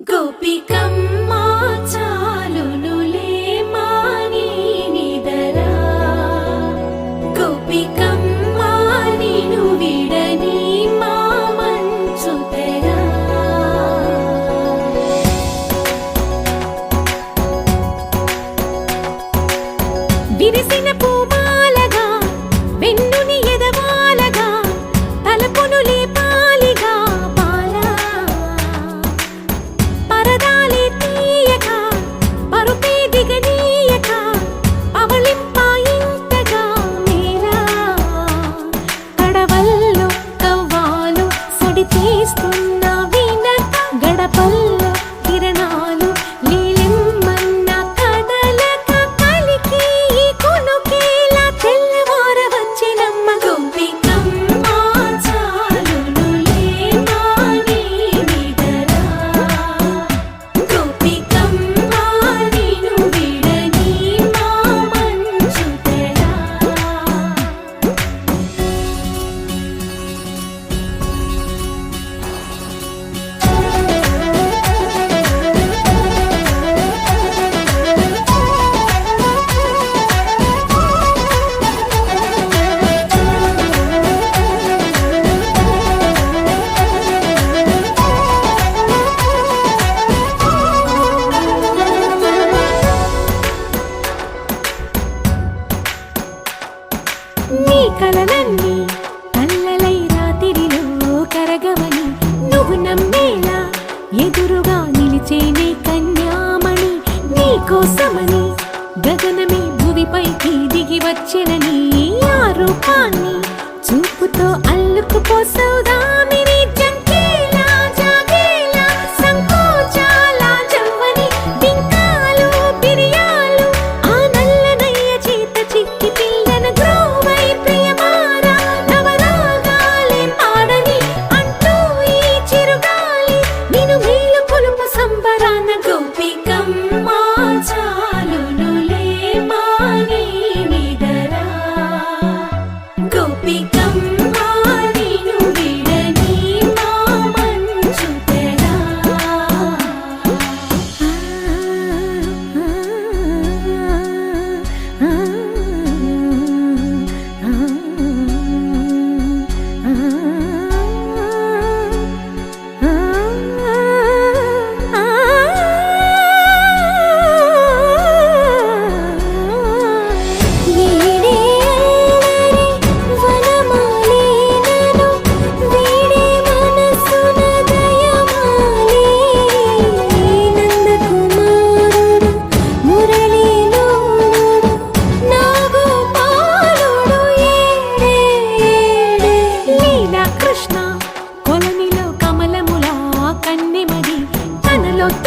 గోపికమ్మా చాలును లేమాని నిదరా? గోపికమ్మా నిను విడని మా మంచుతరా విరిసిన నీ కలలన్నీ కళ్ళలై రాతిరిలో కరగమని నువ్వు నమ్మేలా ఎదురుగా నిలిచేనే కన్యామణి నీ నీకోసమని గగనమే భూమిపైకి దిగి వచ్చినని ఆ రూపాన్ని చూపుతో అల్లుకుపోసౌదా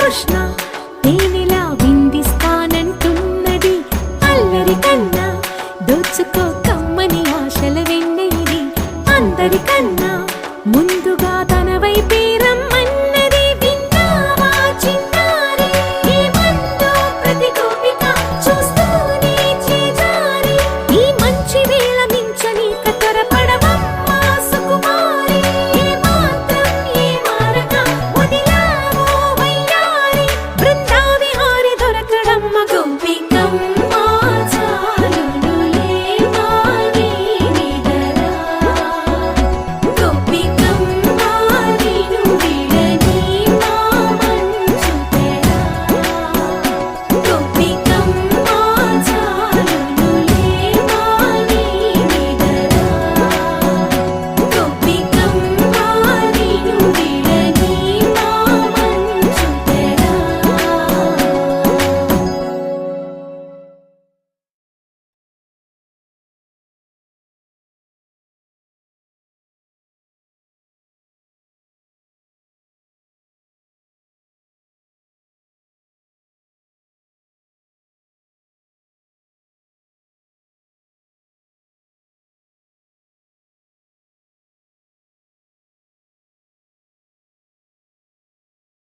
కృష్ణ నేనిలా విందిస్తానంటున్నది. అల్లరికన్నా దోచుకో కమ్మని ఆశల వెన్నెది అందరికన్నా ముందు